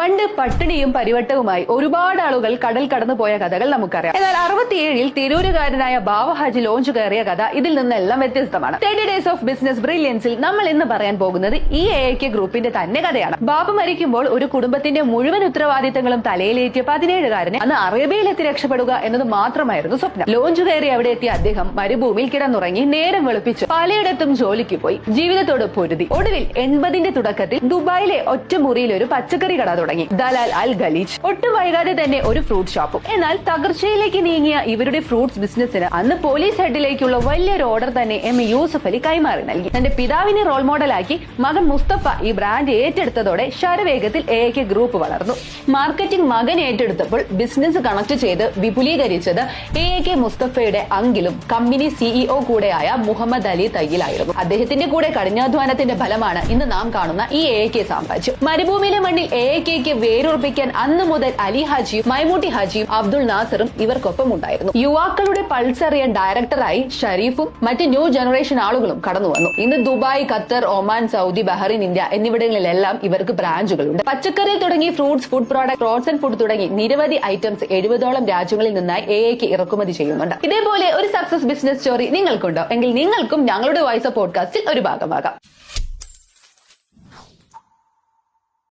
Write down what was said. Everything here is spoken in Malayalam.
പണ്ട് പട്ടിണിയും പരിവട്ടവുമായി ഒരുപാട് ആളുകൾ കടൽ കടന്നു പോയ കഥകൾ നമുക്കറിയാം. എന്നാൽ അറുപത്തിയേഴിൽ തിരൂരുകാരനായ ബാവഹാജി ലോഞ്ച് കയറിയ കഥ ഇതിൽ നിന്നെല്ലാം വ്യത്യസ്തമാണ്. തേർട്ടി ഡേയ്സ് ഓഫ് ബിസിനസ് ബ്രില്യൻസിൽ നമ്മൾ ഇന്ന് പറയാൻ പോകുന്നത് ഈ എ കെ ഗ്രൂപ്പിന്റെ തന്നെ കഥയാണ്. ബാബ മരിക്കുമ്പോൾ ഒരു കുടുംബത്തിന്റെ മുഴുവൻ ഉത്തരവാദിത്തങ്ങളും തലയിലേറ്റിയ പതിനേഴുകാരനെ അന്ന് അറേബ്യയിലെത്തി രക്ഷപ്പെടുക എന്നത് മാത്രമായിരുന്നു സ്വപ്നം. ലോഞ്ച് കയറി അവിടെ എത്തിയ അദ്ദേഹം മരുഭൂമിയിൽ കിടന്നുറങ്ങി നേരം വെളുപ്പിച്ചു. പലയിടത്തും ജോലിക്ക് പോയി. ജീവിതത്തോട് പൊരുതി. ഒടുവിൽ എൺപതിന്റെ തുടക്കത്തിൽ ദുബായിലെ ഒറ്റമുറിയിൽ ഒരു പച്ചക്കറി കട തുടങ്ങി. ദലാൽ അൽ ഖലീജ് ഒട്ടും വൈകാതെ തന്നെ ഒരു ഫ്രൂട്ട് ഷോപ്പും. എന്നാൽ തകർച്ചയിലേക്ക് നീങ്ങിയ ഇവരുടെ ഫ്രൂട്ട്സ് ബിസിനസിന് അന്ന് പോലീസ് ഹെഡിലേക്കുള്ള വലിയൊരു ഓർഡർ തന്നെ എം. യൂസഫ് അലി കൈമാറി നൽകി. തന്റെ പിതാവിനെ റോൾ മോഡലാക്കി മകൻ മുസ്തഫ ഈ ബ്രാൻഡ് ഏറ്റെടുത്തതോടെ ശരവേഗത്തിൽ എ. കെ. ഗ്രൂപ്പ് വളർന്നു. മാർക്കറ്റിംഗ് മകൻ ഏറ്റെടുത്തപ്പോൾ ബിസിനസ് കണക്ട് ചെയ്ത് വിപുലീകരിച്ചത് എ. കെ. മുസ്തഫയുടെ അങ്കിലും കമ്പനി സിഇഒ കൂടെയായ മുഹമ്മദ് അലി തയ്യിലായിരുന്നു. അദ്ദേഹത്തിന്റെ കൂടെ കഠിനാധ്വാനത്തിന്റെ ഫലമാണ് ഇന്ന് നാം കാണുന്ന ഈ എ. കെ. സാമ്രാജ്യം. മരുഭൂമിയിലെ മണ്ണിൽ എ. കെക്ക് വേരുറപ്പിക്കാൻ അന്ന് മുതൽ അലി ഹാജിയും മൈമൂട്ടി ഹാജിയും അബ്ദുൾ നാസറും ഇവർക്കൊപ്പം ഉണ്ടായിരുന്നു യുവാക്കളുടെ പൾസ് അറിയാൻ ഡയറക്ടറായി ഷരീഫും മറ്റ് ന്യൂ ജനറേഷൻ ആളുകളും കടന്നു വന്നു ഇന്ന് Dubai Qatar Oman Saudi Bahrain India എന്നിവിടങ്ങളിലെല്ലാം ഇവർക്ക് ബ്രാഞ്ചുകളുണ്ട്. പച്ചക്കറി തുടങ്ങി fruits food product frozen food തുടങ്ങി നിരവധി ഐറ്റംസ് എഴുപതോളം രാജ്യങ്ങളിൽ നിന്നായി എ എക്ക് ഇറക്കുമതി ചെയ്യുന്നുണ്ട്. ഇതേപോലെ ഒരു സക്സസ് ബിസിനസ് സ്റ്റോറി നിങ്ങൾക്കുണ്ടോ? എങ്കിൽ നിങ്ങൾക്കും ഞങ്ങളുടെ വോയിസ് പോഡ്കാസ്റ്റിൽ ഒരു ഭാഗമാകാം.